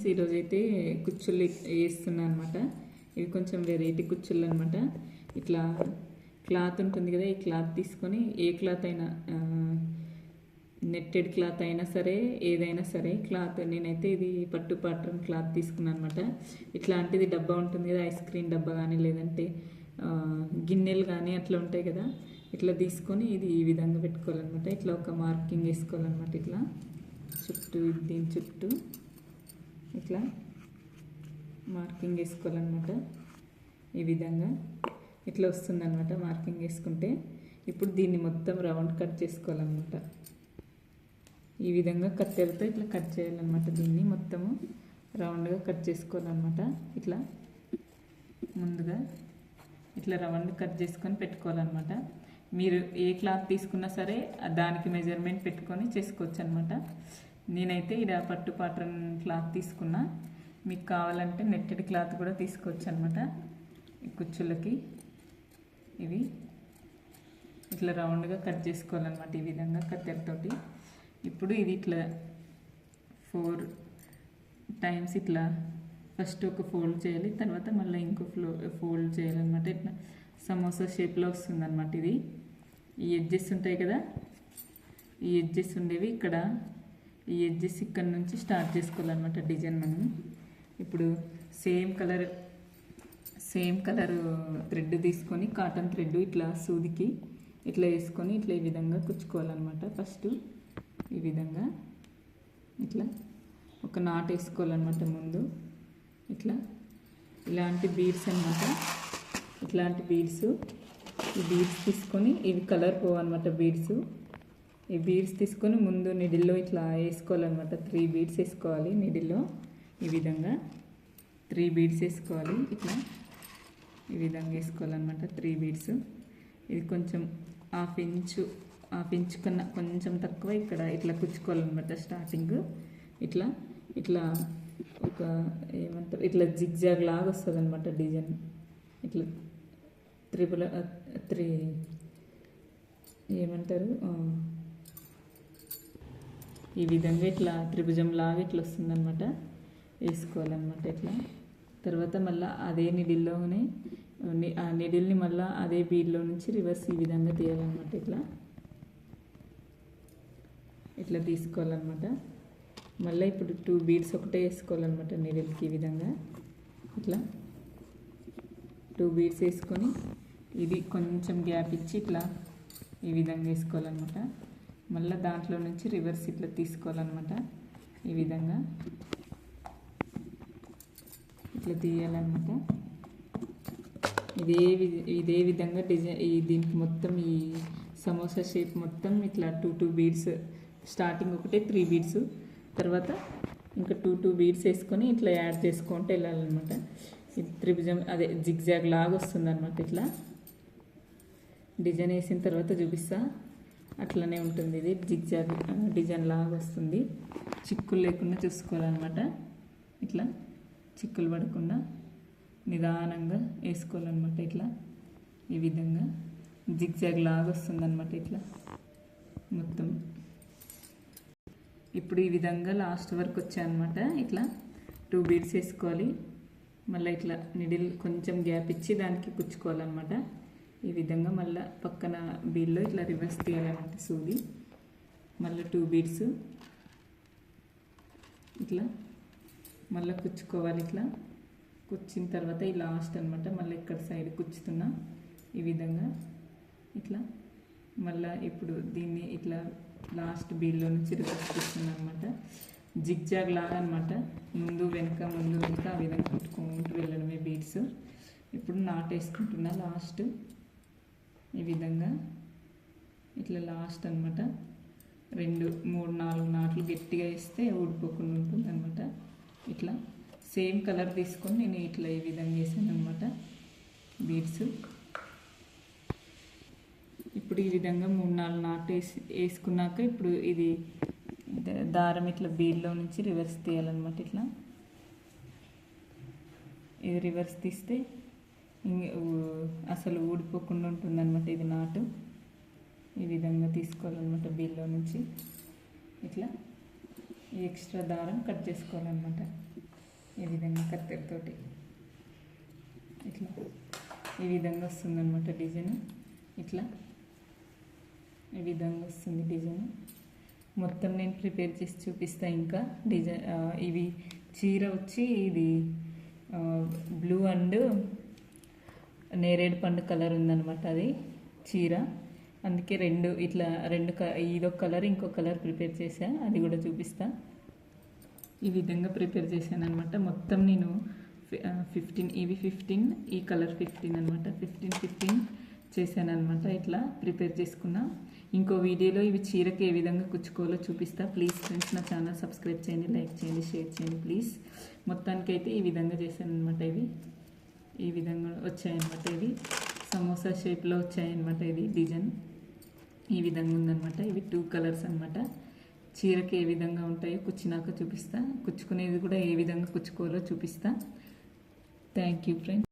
Friends ఈరోజు అయితే కుచ్చుళ్ళు వేస్తున్నాను అనమాట ఇవి కొంచెం వెరైటీ కుచ్చుళ్ళు అనమాట ఇట్లా క్లాత్ ఉంటుంది కదా ఈ క్లాత్ తీసుకొని ఏ క్లాత్ అయినా నెట్టెడ్ క్లాత్ అయినా సరే ఏదైనా సరే క్లాత్ నేనైతే ఇది పట్టు పాటర్న్ క్లాత్ తీసుకున్నాను అనమాట ఇట్లాంటిది డబ్బా ఉంటుంది కదా ఐస్ క్రీమ్ డబ్బా కానీ లేదంటే గిన్నెలు కానీ అట్లా ఉంటాయి కదా ఇట్లా తీసుకొని ఇది ఈ విధంగా పెట్టుకోవాలన్నమాట. ఇట్లా ఒక మార్కింగ్ వేసుకోవాలన్నమాట ఇట్లా. చుట్టూ దీని చుట్టూ. ఇట్లా మార్కింగ్ వేసుకోవాలన్నమాట. ఈ విధంగా ఇట్లా వస్తుందన్నమాట మార్కింగ్ వేసుకుంటే. ఇప్పుడు దీన్ని మొత్తం రౌండ్ కట్ చేసుకోవాలన్నమాట. ఈ విధంగా కత్తెరతో ఇట్లా కట్ చేయాలన్నమాట దీన్ని మొత్తము. రౌండ్గా కట్ చేసుకోవాలన్నమాట. ఇట్లా ముందుగా ఇట్లా రౌండ్ కట్ చేసుకొని పెట్టుకోవాలన్నమాట. మీరు ఏ క్లాత్ తీసుకున్నా సరే దానికి మెజర్మెంట్ పెట్టుకొని చేసుకోవచ్చు అనమాట నేనైతే ఇక్కడ పట్టు పాటర్న్ క్లాత్ తీసుకున్నా. మీకు కావాలంటే నెట్టెడ్ క్లాత్ కూడా తీసుకోవచ్చు అనమాట కుచ్చులకి ఇవి. ఇట్లా రౌండ్గా కట్ చేసుకోవాలన్నమాట ఈ విధంగా కత్తెరతోటి ఇప్పుడు ఇది ఇట్లా ఫోర్ టైమ్స్ ఇట్లా ఫస్ట్ ఒక ఫోల్డ్ చేయాలి. తర్వాత మళ్ళీ ఇంకో ఫ్లో ఫోల్డ్ చేయాలన్నమాట. ఇట్లా సమోసా షేప్లో వస్తుంది అనమాట ఇది. ఈ ఎడ్జెస్ ఉంటాయి కదా? ఈ ఎడ్జెస్ ఉండేవి ఇక్కడ ఈ ఎడ్జెస్ ఇక్కడ నుంచి స్టార్ట్ చేసుకోవాలన్నమాట డిజైన్ మనం ఇప్పుడు same colour same colour thread తీసుకొని కాటన్ థ్రెడ్ ఇట్లా సూదికి ఇట్లా వేసుకొని ఇట్లా ఈ విధంగా కుచ్చుకోవాలన్నమాట. ఫస్ట్ ఈ విధంగా ఇట్లా ఒక నాట్ వేసుకోవాలన్నమాట ముందు. ఇట్లా ఇలాంటి బీడ్స్ అనమాట ఇట్లాంటి బీడ్స్ ఈ బీడ్స్ తీసుకొని ఇవి కలర్ పోవన్నమాట బీడ్స్ ఈ బీడ్స్ తీసుకొని ముందు నిడిల్లో ఇట్లా వేసుకోవాలన్నమాట. త్రీ బీడ్స్ వేసుకోవాలి నిడిల్లో ఈ విధంగా త్రీ బీడ్స్ వేసుకోవాలి ఇట్లా. ఈ విధంగా వేసుకోవాలన్నమాట త్రీ బీడ్స్ ఇది కొంచెం హాఫ్ ఇంచు హాఫ్ ఇంచు కన్నా కొంచెం తక్కువ ఇక్కడ ఇట్లా కుచ్చుకోవాలన్నమాట స్టార్టింగ్ ఇట్లా ఇట్లా ఒక ఏమంటారు ఇట్లా జిగ్జాగ్ లాగా వస్తుంది అనమాట డిజైన్ ఇట్లా త్రిపుల త్రీ ఏమంటారు ఈ విధంగా ఇట్లా త్రిభుజం లాగా ఇట్లా వస్తుందన్నమాట. వేసుకోవాలన్నమాట ఇట్లా. తర్వాత మళ్ళీ అదే నిడిల్లోనే ఆ నిడిల్ని మళ్ళీ అదే బీడ్లో నుంచి రివర్స్ ఈ విధంగా తీయాలన్నమాట ఇట్లా. ఇట్లా తీసుకోవాలన్నమాట. మళ్ళీ ఇప్పుడు టూ బీడ్స్ ఒకటే వేసుకోవాలన్నమాట నీడిల్కి ఈ విధంగా. ఇట్లా. టూ బీడ్స్ వేసుకొని ఇది కొంచెం గ్యాప్ ఇచ్చి ఇట్లా ఈ విధంగా వేసుకోవాలన్నమాట. మళ్ళీ దాంట్లో నుంచి రివర్స్ ఇట్లా తీసుకోవాలన్నమాట. ఈ విధంగా ఇట్లా తీయాలన్నమాట. ఇదే ఇదే విధంగా డిజైన్ ఈ దీనికి మొత్తం ఈ సమోసా షేప్ మొత్తం ఇట్లా టూ టూ బీడ్స్ స్టార్టింగ్ ఒకటే త్రీ బీడ్స్ తర్వాత ఇంకా టూ టూ బీడ్స్ వేసుకొని ఇట్లా యాడ్ చేసుకుంటూ వెళ్ళాలన్నమాట. ఇది త్రిభుజం అదే జిగ్జాగ్ లాగా వస్తుంది అనమాట ఇట్లా. డిజైన్ వేసిన తర్వాత చూపిస్తా. అట్లనే ఉంటుంది ఇది. జిగ్జాగ్ డిజైన్ లాగా వస్తుంది. చిక్కులు లేకుండా చూసుకోవాలన్నమాట. ఇట్లా చిక్కులు పడకుండా నిదానంగా వేసుకోవాలన్నమాట ఇట్లా. ఈ విధంగా జిగ్జాగ్ లాగా వస్తుందన్నమాట ఇట్లా. మొత్తం. ఇప్పుడు ఈ విధంగా లాస్ట్ వరకు వచ్చాయన్నమాట. ఇట్లా టూ బీడ్స్ వేసుకోవాలి. మళ్ళీ ఇట్లా నిడిల్ కొంచెం గ్యాప్ ఇచ్చి దానికి కుచ్చుకోవాలన్నమాట ఈ విధంగా మళ్ళీ పక్కన బీడ్లో ఇట్లా రివర్స్ తీయాలన్నమాట సూది. మళ్ళీ టూ బీడ్స్ ఇట్లా మళ్ళీ కుచ్చుకోవాలి ఇట్లా. కుచ్చిన తర్వాత ఈ లాస్ట్ అనమాట మళ్ళీ ఇక్కడ సైడ్ కుచ్చుతున్నా ఈ విధంగా ఇట్లా. మళ్ళీ ఇప్పుడు దీన్ని ఇట్లా లాస్ట్ బీల్లో నుంచి రివర్స్ కుచ్చుతున్నా అనమాట జిగ్జాగ్ లాగా అనమాట ముందు వెనక ముందు వెనుక ఆ విధంగా కుట్టుకుంటూ వెళ్ళడమే బీడ్స్ ఇప్పుడు నాట్ వేసుకుంటున్నా లాస్ట్ ఈ విధంగా ఇట్లా లాస్ట్ అనమాట రెండు మూడు నాలుగు నాట్లు గట్టిగా వేస్తే ఊడిపోకుండా ఉంటుంది అనమాట ఇట్లా సేమ్ కలర్ తీసుకొని నేను ఇట్లా ఈ విధంగా వేసాను అనమాట బీడ్స్ ఇప్పుడు ఈ విధంగా మూడు నాలుగు నాట్లు వేసి వేసుకున్నాక ఇప్పుడు ఇది దారం ఇట్లా బీడ్లో నుంచి రివర్స్ తీయాలన్నమాట ఇట్లా. ఇది రివర్స్ తీస్తే అసలు ఊడిపోకుండా ఉంటుందన్నమాట ఇది నాటు. ఈ విధంగా తీసుకోవాలన్నమాట బిల్లో నుంచి. ఇట్లా ఈ ఎక్స్ట్రా దారం కట్ చేసుకోవాలన్నమాట ఈ విధంగా కత్తెరతోటి ఇట్లా ఈ విధంగా వస్తుందన్నమాట డిజైన్. ఇట్లా ఈ విధంగా వస్తుంది డిజైన్. మొత్తం నేను ప్రిపేర్ చేసి చూపిస్తా ఇంకా డిజైన్ ఇవి చీర వచ్చి ఇది బ్లూ అండ్ నేరేడు పండు కలర్ ఉందన్నమాట అది చీర. అందుకే రెండు ఇట్లా రెండు క ఇదొక కలర్ ఇంకో కలర్ ప్రిపేర్ చేశా. అది కూడా చూపిస్తా. ఈ విధంగా ప్రిపేర్ చేశాను అనమాట మొత్తం నేను ఫిఫ్టీన్ ఇవి ఫిఫ్టీన్ ఈ కలర్ ఫిఫ్టీన్ అనమాట ఫిఫ్టీన్ ఫిఫ్టీన్ చేశాను అనమాట ఇట్లా ప్రిపేర్ చేసుకున్నా. ఇంకో వీడియోలో ఇవి చీరకి ఏ విధంగా కుచ్చుకోవాలో చూపిస్తా. ప్లీజ్ ఫ్రెండ్స్ నా ఛానల్ సబ్స్క్రైబ్ చేయండి లైక్ చేయండి షేర్ చేయండి ప్లీజ్. మొత్తానికైతే ఈ విధంగా చేశాను అనమాట ఇవి. ఈ విధంగా వచ్చాయన్నమాట ఇవి. సమోసా షేప్లో వచ్చాయన్నమాట ఇది డిజైన్. ఈ విధంగా ఉందన్నమాట ఇవి టూ కలర్స్ అన్నమాట. చీరకి ఏ విధంగా ఉంటాయో కుచ్చినాక చూపిస్తా. కుచ్చుకునేది కూడా ఏ విధంగా కుచ్చుకోవాలో చూపిస్తా. Thank you friends.